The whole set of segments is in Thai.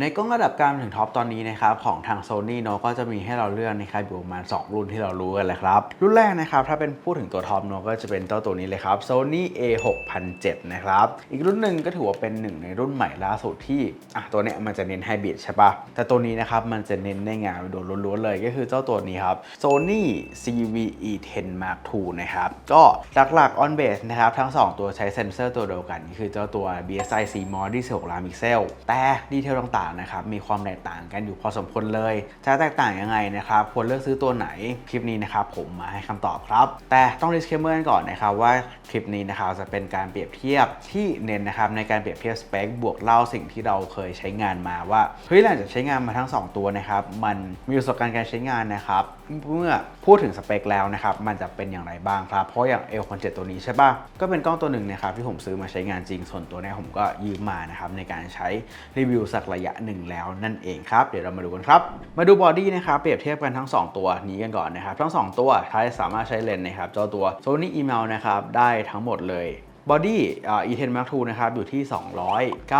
ในกล้องระดับกลางถึงท็อปตอนนี้นะครับของทาง Sony เนอะก็จะมีให้เราเลือกนะครับอยู่ประมาณ 2 รุ่นที่เรารู้กันเลยครับ รุ่นแรกนะครับถ้าเป็นพูดถึงตัวท็อปเนอะก็จะเป็นเจ้าตัวนี้เลยครับ Sony A6007 นะครับอีกรุ่นหนึ่งก็ถือว่าเป็นหนึ่งในรุ่นใหม่ล่าสุดที่อะตัวเนี้ยมันจะเน้นไฮบริดใช่ปะแต่ตัวนี้นะครับมันจะเน้นในงานวิดีโอล้วนๆเลยก็คือเจ้าตัวนี้ครับ Sony CVE10 Mark II นะครับก็หลักๆ on base นะครับทั้ง 2 ตัวใช้เซนเซอร์ตัวเดียวกันก็คือเจ้าตัว BSI CMOS ที่16ล้านพิกเซลแต่ดีเทลต่างๆนะครับมีความแตกต่างกันอยู่พอสมควรเลย จะแตกต่างยังไงนะครับควรเลือกซื้อตัวไหนคลิปนี้นะครับผมมาให้คำตอบครับ แต่ต้อง disclaimer กันก่อนนะครับว่าคลิปนี้นะครับจะเป็นการเปรียบเทียบที่เน้นนะครับในการเปรียบเทียบสเปคบวกเล่าสิ่งที่เราเคยใช้งานมาว่าเฮ้ยหลังจากใช้งานมาทั้ง 2 ตัวนะครับมันมีประสบการณ์การใช้งานนะครับเมื่อพูดถึงสเปคแล้วนะครับมันจะเป็นอย่างไรบ้างครับ เพราะอย่าง L 1 7ตัวนี้ใช่ปะก็เป็นกล้องตัวหนึ่งนะครับที่ผมซื้อมาใช้งานจริงส่วนตัวเนี้ยผมก็ยืมมานะครับในการใช้รีวิวสักระยะหนึ่งแล้วนั่นเองครับ เดี๋ยวเรามาดูกันครับ มาดูบอดี้นะครับ เปรียบเทียบกันทั้ง 2 ตัวนี้กันก่อนนะครับ ทั้ง 2 ตัวท้ายสามารถใช้เลนส์นะครับเจ้าตัว Sony Email นะครับได้ทั้งหมดเลย บอดี้ E10 Mark II นะครับอยู่ที่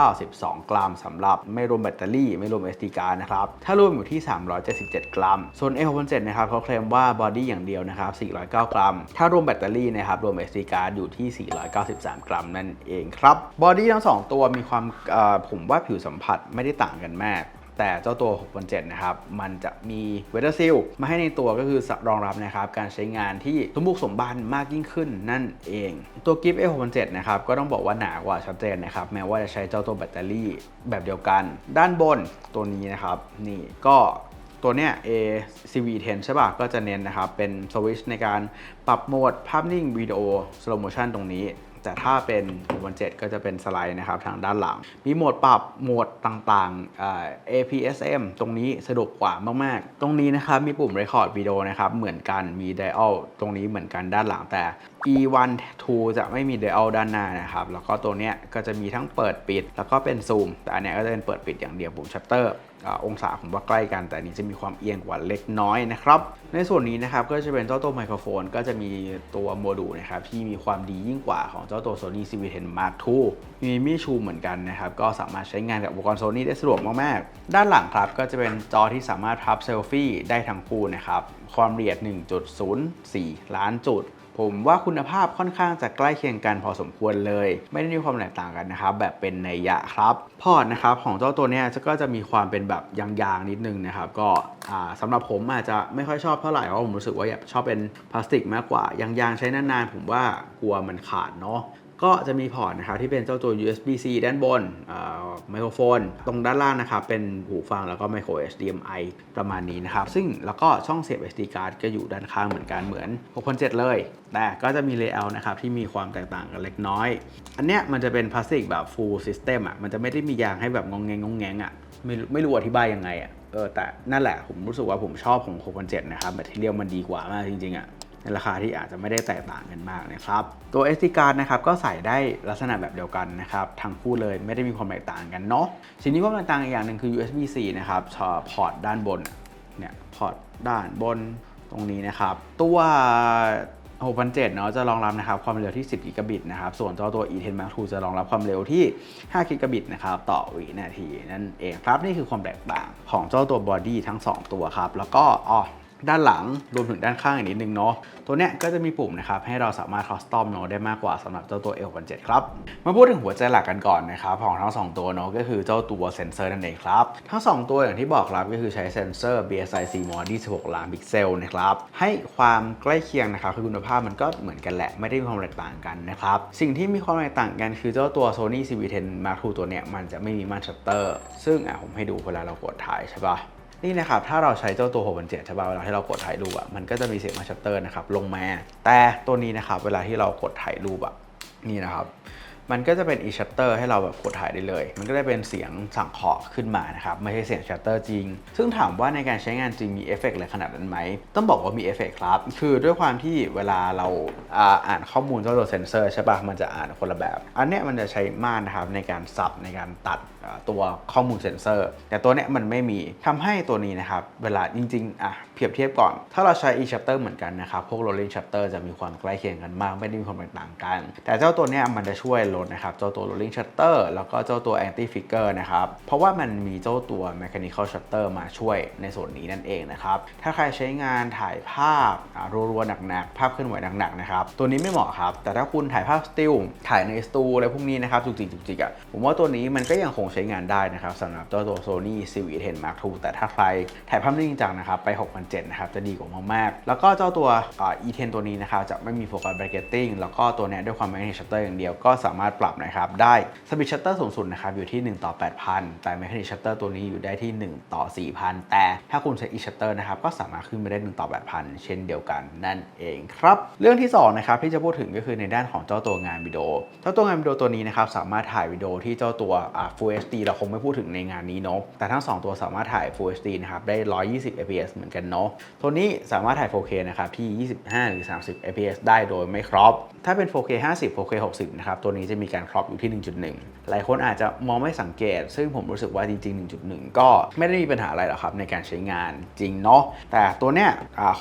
292 กรัมสำหรับไม่รวมแบตเตอรี่ไม่รวม SD card นะครับ ถ้ารวมอยู่ที่ 377 กรัม ส่วน A67 นะครับเขาเคลมว่าบอดี้อย่างเดียวนะครับ 409 กรัม ถ้ารวมแบตเตอรี่นะครับรวม SD card อยู่ที่ 493 กรัมนั่นเองครับบอดี้ทั้ง 2 ตัวมีความผมว่าผิวสัมผัสไม่ได้ต่างกันมาก แต่เจ้าตัว 6.7 นะครับ มันจะมีเวเ e อร์ซิลมาให้ในตัวก็คือรองรับนะครับการใช้งานที่สมบุกสมบันมากยิ่งขึ้นนั่นเอง ตัวกิฟต์ A6.7 นะครับก็ต้องบอกว่าหนากว่าชัดเจนนะครับแม้ว่าจะใช้เจ้าตัวแบตเตอรี่แบบเดียวกัน ด้านบนตัวนี้นะครับนี่ก็ตัวเนี้ย A CV10 ใช่ป่ะ ก็จะเน้นนะครับ เป็นสวิตชในการปรับโหมดภาพนิ่งวิดีโอ slow motion ตรงนี้ แต่ถ้าเป็น617ก็จะเป็นสไลด์นะครับทางด้านหลัง มีโหมดปรับโหมดต่างๆ APS-M ตรงนี้สะดวกกว่ามากๆ ตรงนี้นะครับมีปุ่ม Record Video นะครับเหมือนกันมี Dial ตรงนี้เหมือนกันด้านหลังแต่ E1 2 จะไม่มี Dial ด้านหน้านะครับแล้วก็ตัวเนี้ยก็จะมีทั้งเปิดปิด แล้วก็เป็นซูมแต่อันเนี้ยก็จะเป็นเปิดปิดอย่างเดียวปุ่ม Shutter องศาผมว่าใกล้กัน แต่นนี้จะมีความเอียงกว่าเล็กน้อยนะครับ ในส่วนนี้นะครับก็จะเป็นเจ้าตัวไมโครโฟน ก็จะมีตัวโมดูลนะครับที่มีความดียิ่งกว่าของเจ้าตัว Sony CV10 Mark II มีมีชูเหมือนกันนะครับ ก็สามารถใช้งานกับอุปกรณ์ Sony ได้สะดวกมากๆ ด้านหลังครับก็จะเป็นจอที่สามารถพับเซลฟี่ได้ทั้งคู่นะครับ ความละเอียด 1.04 ล้านจุด ผมว่าคุณภาพค่อนข้างจะใกล้เคียงกันพอสมควรเลย ไม่ได้มีความแตกต่างกันนะครับ แบบเป็นในยะครับ พอดนะครับของเจ้าตัวเนี้ยก็จะมีความเป็นแบบยางๆนิดนึงนะครับก็สำสำหรับผมอาจจะไม่ค่อยชอบเท่าไหร่เพราะผมรู้สึกว่าอยากชอบเป็นพลาสติกมากกว่ายางๆใช้นานๆผมว่ากลัวมันขาดเนาะ ก็จะมีพอร์ตนะครับที่เป็นเจ้าตัว USB-C ด้านบนไมโครโฟน ตรงด้านล่างนะครับเป็นหูฟังแล้วก็ไมโคร HDMI ประมาณนี้นะครับ ซึ่งแล้วก็ช่องเสียบ SD card ก็อยู่ด้านข้างเหมือนกันเหมือน 6.7 เลย แต่ก็จะมี layout นะครับที่มีความแตกต่างกันเล็กน้อย อันเนี้ยมันจะเป็นพลาสติกแบบ full system อะมันจะไม่ได้มียางให้แบบงงแงงงงแงงอะไม่รู้ไม่รู้อธิบายยังไงอะเออแต่นั่นแหละผมรู้สึกว่าผมชอบของ6.7 นะครับแบตเตอรี่มันดีกว่ามากจริงๆอะ ในราคาที่อาจจะไม่ได้แตกต่างกันมากนะครับ ตัว SD card นะครับก็ใส่ได้ลักษณะแบบเดียวกันนะครับทั้งคู่เลยไม่ได้มีความแตกต่างกันเนาะสิ่งที่ความแตกต่างอีกอย่างหนึ่งคือ USB-C นะครับพอร์ตด้านบนเนี่ยพอร์ตด้านบนตรงนี้นะครับ ตัว6,700เนาะจะรองรับนะครับความเร็วที่ 10 กิกะบิตนะครับ ส่วนเจ้าตัว E10 Mark II จะรองรับความเร็วที่ 5 กิกะบิตนะครับต่อวินาทีนั่นเองครับนี่คือความแตกต่างของเจ้าตัวบอดี้ทั้ง 2 ตัวครับ แล้วก็อ๋อ ด้านหลังรวมถึงด้านข้างอีกนิดนึงเนาะตัวเนี้ยก็จะมีปุ่มนะครับให้เราสามารถคอสตอมเนาะได้มากกว่าสำหรับเจ้าตัว L17 ครับ มาพูดถึงหัวใจหลักกันก่อนนะครับของทั้ง 2 ตัวเนาะก็คือเจ้าตัวเซนเซอร์นั่นเองครับ ทั้ง 2 ตัวอย่างที่บอกครับก็คือใช้เซนเซอร์ BSI CMOS 26ล้านพิกเซลนะครับให้ความใกล้เคียงนะครับคือคุณภาพมันก็เหมือนกันแหละไม่ได้มีความแตกต่างกันนะครับสิ่งที่มีความแตกต่างกันคือเจ้าตัว Sony CV10 Mark II ตัวเนี้ยมันจะไม่มีม่านชัตเตอร์ซึ่งอะผมให้ดูเวลาเรากดถ่ายใช่ปะ นี่นะครับ ถ้าเราใช้เจ้าตัว6,7ใช่ป่ะเวลาที่เรากดถ่ายรูปอะมันก็จะมีเสียงมาชัตเตอร์นะครับลงมา แต่ตัวนี้นะครับเวลาที่เรากดถ่ายรูปอะนี่นะครับ มันก็จะเป็น e shutter ให้เราแบบกดถ่ายได้เลย มันก็ได้เป็นเสียงสั่งเคาะขึ้นมานะครับ ไม่ใช่เสียง shutter จริง ซึ่งถามว่าในการใช้งานจริงมีเอฟเฟกต์อะไรขนาดนั้นไหม ต้องบอกว่ามีเอฟเฟกต์ครับ คือด้วยความที่เวลาเราอ่าอานข้อมูลเจ้าตัวเซนเซอร์ใช่ปะมันจะอ่านคนละแบบ อันเนี้ยมันจะใช้ม่านนะครับในการสับในการตัดตัวข้อมูลเซ็นเซอร์ แต่ตัวเนี้ยมันไม่มีทำให้ตัวนี้นะครับ เวลาจริงๆอะเปรียบเทียบก่อน ถ้าเราใช้ e-shutter เหมือนกันนะครับ พวก rolling shutter จะมีความใกล้เคียงกันมาก ไม่ได้มีความแตกต่างกัน แต่เจ้าตัวเนี้ยมันจะช่วยลดนะครับ เจ้าตัว rolling shutter แล้วก็เจ้าตัว anti flicker นะครับ เพราะว่ามันมีเจ้าตัว mechanical shutter มาช่วยในส่วนนี้นั่นเองนะครับ ถ้าใครใช้งานถ่ายภาพรัวๆหนักๆ ภาพเคลื่อนไหวหนักๆนะครับ ตัวนี้ไม่เหมาะครับ แต่ถ้าคุณถ่ายภาพสติลถ่ายในสตูอะไรพวกนี้นะครับจุกจิกจุกจิกอะผมว่าตัวนี้มันก็ยังคงใช้งานได้นะครับสำหรับเจ้าตัว Sony CV10 Mark II แต่ถ้าใครถ่ายภาพนิ่งจริงจังนะครับไป6,700นะครับจะดีกว่ามากๆ แล้วก็เจ้าตัว E10 ตัวนี้นะครับจะไม่มีโฟกัส bracketing แล้วก็ตัวเนี้ยด้วยความ magnetic shutter อย่างเดียวก็สามารถปรับนะครับได้ speed shutter สูงสุดนะครับอยู่ที่ 1 ต่อ 8,000 แต่ magnetic shutter ตัวนี้อยู่ได้ที่ 1 ต่อ 4,000 แต่ถ้าคุณใช้ e shutter นะครับก็สามารถขึ้นไปได้ 1 ต่อ 8,000 เช่นเดียวกันนั่นเองครับ เรื่องที่สองนะครับที่จะพูดถึงก็คือในด้านของเจ้าตัวงานวิดีโอเจ้าตัวงานวิดีโอตัวนี้นะครับสามารถถ่ายวิดีโอที่เจ้าตัวอ่า Full HD เราคงไม่พูดถึงในงานนี้เนาะแต่ทั้ง 2 ตัวสามารถถ่าย Full HD นะครับได้ 120 fps เหมือนกันเนาะตัวนี้สามารถถ่าย 4K นะครับที่ 25 หรือ 30 fps ได้โดยไม่ครอปถ้าเป็น 4K 50 4K 60นะครับตัวนี้จะมีการครอปอยู่ที่ 1.1 หลายคนอาจจะมองไม่สังเกต ซึ่งผมรู้สึกว่าจริง ๆ 1.1 ก็ไม่ได้มีปัญหาอะไรหรอกครับในการใช้งานจริงเนาะแต่ตัวเนี้ย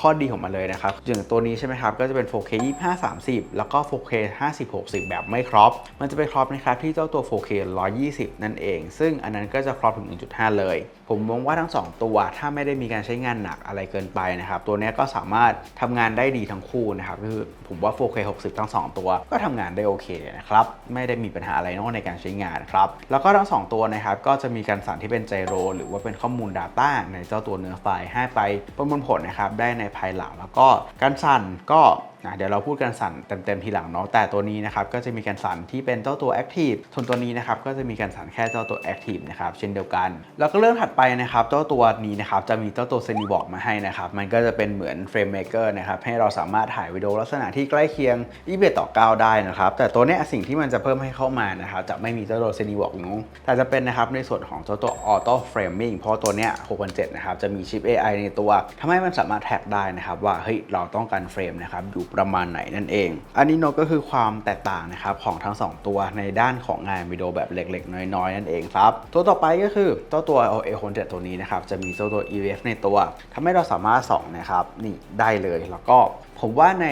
ข้อดีของมันเลยนะครับอย่างตัวนี้ใช่ไหมครับก็จะเป็น 4K 25 30 แล้วก็ 4K 50 60 แบบไม่ครอปมันจะไปครอปนะครับที่เจ้าตัว 4K 120 นั่นเอง ซึ่งอันนั้นก็จะครอปถึง 1.5 เลย ผมมองว่าทั้ง 2 ตัวถ้าไม่ได้มีการใช้งานหนักอะไรเกินไปนะครับตัวเนี้ยก็สามารถทำงานได้ดีทั้งคู่นะครับคือผมว่า 4K 60 ทั้ง 2 ตัว ก็ทำงานได้โอเคนะครับไม่ได้มีปัญหาอะไรนอกในการใช้งานครับแล้วก็ทั้ง 2 ตัวนะครับก็จะมีการสั่นที่เป็นไจโร หรือว่าเป็นข้อมูล Data ในเจ้าตัวเนื้อไฟล์ให้ไปประมวลผลนะครับได้ในภายหลัง แล้วก็การสั่นก็เดี๋ยวเราพูดกันสั่นเต็มๆทีหลังเนาะแต่ตัวนี้นะครับก็จะมีการสั่นที่เป็นเจ้าตัว Active ส่วนตัวนี้นะครับก็จะมีการสั่นแค่เจ้าตัว Active นะครับเช่นเดียวกัน แล้วก็เรื่องถัดไปนะครับเจ้าตัวนี้นะครับจะมีเจ้าตัว z e n i b o k มาให้นะครับมันก็จะเป็นเหมือน Frame Maker นะครับให้เราสามารถถ่ายวิดีโอลักษณะที่ใกล้เคียง21ต่อ 9 ได้นะครับแต่ตัวเนี้ยสิ่งที่มันจะเพิ่มให้เข้ามานะครับจะไม่มีเจ้าตัว z e n i b o k นู้แต่จะเป็นนะครับในส่วนของเจ้าตัว Auto Framing เพราะตัวเนี้ย6,700นะครับจะมีชิป AI ในตัวทำให้มันสามารถแท็กได้นะครับว่าเฮ้ยเราต้องการเฟรมนะครับอยู่ประมาณไหนนั่นเอง อันนี้โนก็คือความแตกต่างนะครับของทั้ง 2 ตัวในด้านของงานวิดีโอแบบเล็กๆ น้อยๆ นั่นเองครับ ตัวต่อไปก็คือเจ้าตัว a 6 7ตัวนี้นะครับจะมีเจ้าตัว EVF ในตัวทำให้เราสามารถส่องนะครับนี่ได้เลยแล้วก็ผมว่าใน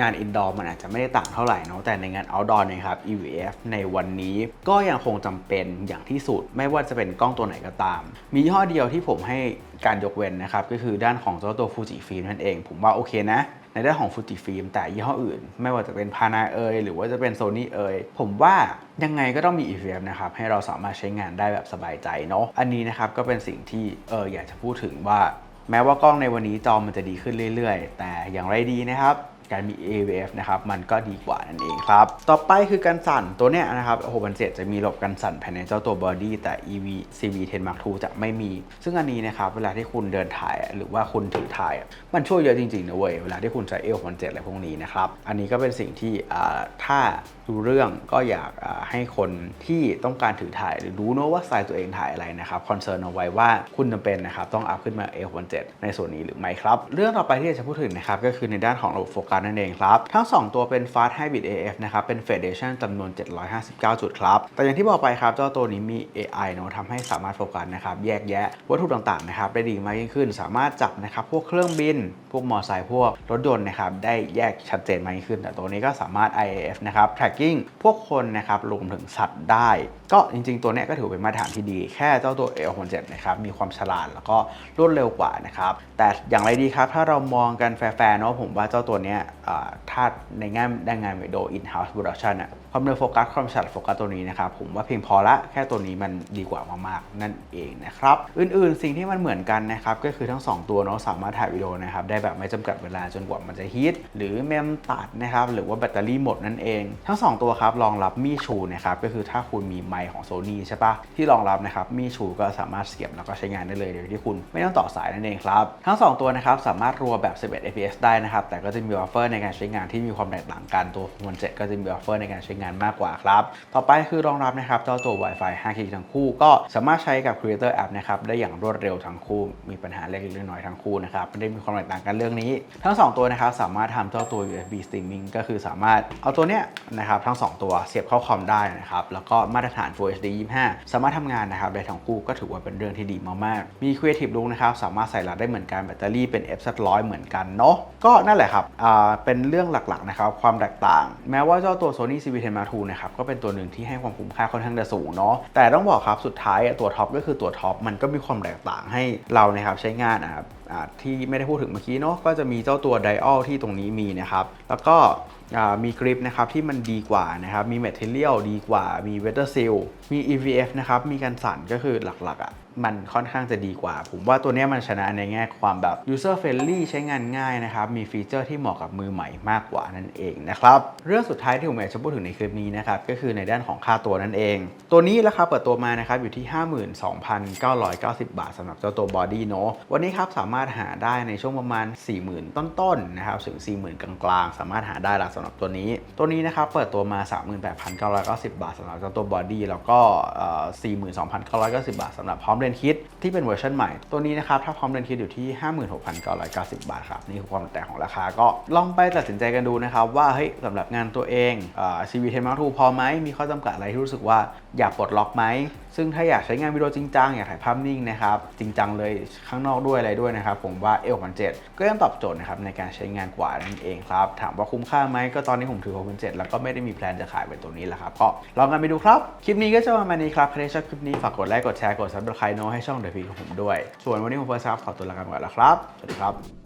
งานอินดอร์มันอาจจะไม่ได้ต่างเท่าไหร่เนาะแต่ในงาน outdoor นะครับ EVF ในวันนี้ก็ยังคงจำเป็นอย่างที่สุด ไม่ว่าจะเป็นกล้องตัวไหนก็ตาม มียี่ห้อเดียวที่ผมให้การยกเว้นนะครับ ก็คือด้านของเจ้าตัว Fuji Film นั่นเอง ผมว่าโอเคนะ ในด้านของฟูจิฟิล์มแต่ยี่ห้ออื่น ไม่ว่าจะเป็นพานาเอยหรือว่าจะเป็นโซนี่เอยผมว่ายังไงก็ต้องมี EVF นะครับ ให้เราสามารถใช้งานได้แบบสบายใจเนาะอันนี้นะครับก็เป็นสิ่งที่เอออยากจะพูดถึงว่า แม้ว่ากล้องในวันนี้จอมันจะดีขึ้นเรื่อย ๆ แต่อย่างไรดีนะครับ การมี AVF นะครับมันก็ดีกว่านั่นเองครับ ต่อไปคือการสั่นตัวเนี้ยนะครับโอ้โหมันเจ็จะมีระบบการสั่นภายในเจ้าตัวบอดี้แต่ EV CV10 Mark II จะไม่มี ซึ่งอันนี้นะครับเวลาที่คุณเดินถ่ายหรือว่าคุณถือถ่าย มันช่วยเยอะจริงๆนะเว้ยเวลาที่คุณใช้ A617 อะไรพวกนี้นะครับอันนี้ก็เป็นสิ่งที่ถ้าดูเรื่องก็อยากให้คนที่ต้องการถือถ่าย หรือรู้เนอะว่าสไตล์ตัวเองถ่ายอะไรนะครับคอนเซิร์นเอาไว้ว่าคุณจำเป็นนะครับต้องอัพขึ้นมา A617 ในส่วนนี้หรือไม่ครับ เรื่องต่อไปที่จะพูดถึงนะครับก็คือในด้านของระบบโฟกัสนั่นเองครับ ทั้ง 2 ตัวเป็น Fast Hybrid AF นะครับเป็น Federation จำนวน 759 จุดครับ แต่อย่างที่บอกไปครับเจ้าตัวนี้มี AI เนอะทำให้สามารถโฟกัสนะครับแยกแยะวัตถุต่างๆนะครับได้ดีมากยิ่งขึ้น สามารถจับนะครับพวกเครื่องบิน พวกมอเตอร์ไซค์พวกรถยนต์นะครับได้แยกชัดเจนมากยิ่งขึ้น แต่ตัวนี้ก็สามารถ IAF นะครับ tracking พวกคนนะครับรวมถึงสัตว์ได้ ก็จริง ๆ ตัวนี้ก็ถือเป็นมาตรฐานที่ดี แค่เจ้าตัว L67 นะครับมีความฉลาดแล้วก็รวดเร็วกว่านะครับแต่อย่างไรดีครับถ้าเรามองกันแฟร์ๆเนาะผมว่าเจ้าตัวเนี้ยถ้าในแง่ด้านงานวิดีโอ in-house production อะความเร็วโฟกัสความฉลาดโฟกัสตัวนี้นะครับผมว่าเพียงพอละแค่ตัวนี้มันดีกว่ามากๆ นั่นเองนะครับ อื่นๆ สิ่งที่มันเหมือนกันนะครับก็คือทั้ง 2 ตัวเนาะสามารถถ่ายวิดีโอนะครับได้แบบไม่จำกัดเวลาจนกว่ามันจะฮีทหรือเมมตัดนะครับหรือว่าแบตเตอรี่หมดนั่นเอง ทั้ง 2 ตัวครับรองรับมีชูนะครับก็คือถ้าคุณมีไมค์ของ Sony ใช่ปะที่รองรับนะครับมีชูก็สามารถเสียบแล้วก็ใช้งานได้เลยโดยที่คุณไม่ต้องต่อสายนั่นเองครับทั้ง 2 ตัวนะครับสามารถรัวแบบ 11 fps ได้นะครับแต่ก็จะมีบัฟเฟเฟอร์ในการใช้งานที่มีความแตกต่างกันตัว Phone 7ก็จะมีบัฟเฟอร์ในการใช้งานมากกว่าครับ ต่อไปคือรองรับนะครับเจ้าตัว Wi-Fi 5 g ทั้งคู่ก็สามารถใช้กับ Creator App นะครับได้อย่างรวดเร็วทั้งคู่ มีปัญหาเล็กๆน้อยๆทั้งคู่นะครับไม่ได้มีความแตกต่างกันเรื่องนี้ ทั้ง 2 ตัวนะครับสามารถทำเจ้าตัว USB streaming ก็คือสามารถเอาตัวเนี้ยนะครับทั้ง 2 ตัวเสียบเข้าคอมได้นะครับแล้วก็มาตรฐาน Full HD 25 สามารถทำงานนะครับได้ทั้งคู่ก็ถือว่าเป็นเรื่องที่ดีมากๆมี Creative Look นะครับสามารถใส่รหัสได้เหมือนกันแบตเตอรี่เป็น F 100เหมือนกันเนาะก็นั่นแหละครับอ่าเป็นเรื่องหลักๆนะครับความแตกต่าง แม้ว่าเจ้าตัว Sony CV10 Mark II นะครับก็เป็นตัวหนึ่งที่ให้ความคุ้มค่าค่อนข้างจะสูงเนาะแต่ต้องบอกครับสุดท้ายตัวท็อปก็คือตัวท็อปมันก็มีความแตกต่างให้เรานะครับใช้งานนะครับที่ไม่ได้พูดถึงเมื่อกี้เนาะก็จะมีเจ้าตัว Dial ที่ตรงนี้มีนะครับแล้วก็มีกริปนะครับที่มันดีกว่านะครับมี Material ดีกว่ามี Weather Seal มี EVF นะครับมีการสั่นก็คือหลักๆอะมันค่อนข้างจะดีกว่า ผมว่าตัวนี้มันชนะในแง่ความแบบ user friendly ใช้งานง่ายนะครับ มีฟีเจอร์ที่เหมาะกับมือใหม่มากกว่านั่นเองนะครับ เรื่องสุดท้ายที่ผมอยากจะพูดถึงในคลิปนี้นะครับ ก็คือในด้านของค่าตัวนั่นเอง ตัวนี้ราคาเปิดตัวมานะครับ อยู่ที่ 52,990 บาทสำหรับเจ้าตัวบอดี้เนาะวันนี้ครับสามารถหาได้ในช่วงประมาณ 40,000 ต้นๆนะครับถึง 40,000 กลางๆ สามารถหาได้ละสำหรับตัวนี้ ตัวนี้นะครับเปิดตัวมา 38,990 บาทสำหรับเจ้าตัวบอดี้แล้วก็เอ่อ42,990 บาทสำหรับพร้อมเรนคิดที่เป็นเวอร์ชันใหม่ ตัวนี้นะครับถ้าพร้อมเรนคิดอยู่ที่ 56,990 บาทครับนี่คือความแตกของราคาก็ลองไปตัดสินใจกันดูนะครับว่าเฮ้ยสำหรับงานตัวเองอ่า CV10 Mark II พอไหมมีข้อจำกัดอะไรที่รู้สึกว่า อยากปลดล็อกไหม ซึ่งถ้าอยากใช้งานวิดีโอจริงจังอยากถ่ายภาพนิ่งนะครับ จริงจังเลยข้างนอกด้วยอะไรด้วยนะครับ ผมว่า L 6 7ก็ยังตอบโจทย์นะครับในการใช้งานกว่านั่นเองครับ ถามว่าคุ้มค่าไหมก็ตอนนี้ผมถือ 6 7 แล้วก็ไม่ได้มีแพลนจะขายเป็นตัวนี้แหละครับ ก็ลองกันไปดูครับ คลิปนี้ก็จะประมาณนี้ครับ ใครชอบคลิปนี้ฝากกดไลค์ กดแชร์ กดซับสไครต์โน้ให้ช่องเดอะพีของผมด้วย ส่วนวันนี้ผมเฟิร์สครับขอตัวลากันก่อนแล้วครับ สวัสดีครับ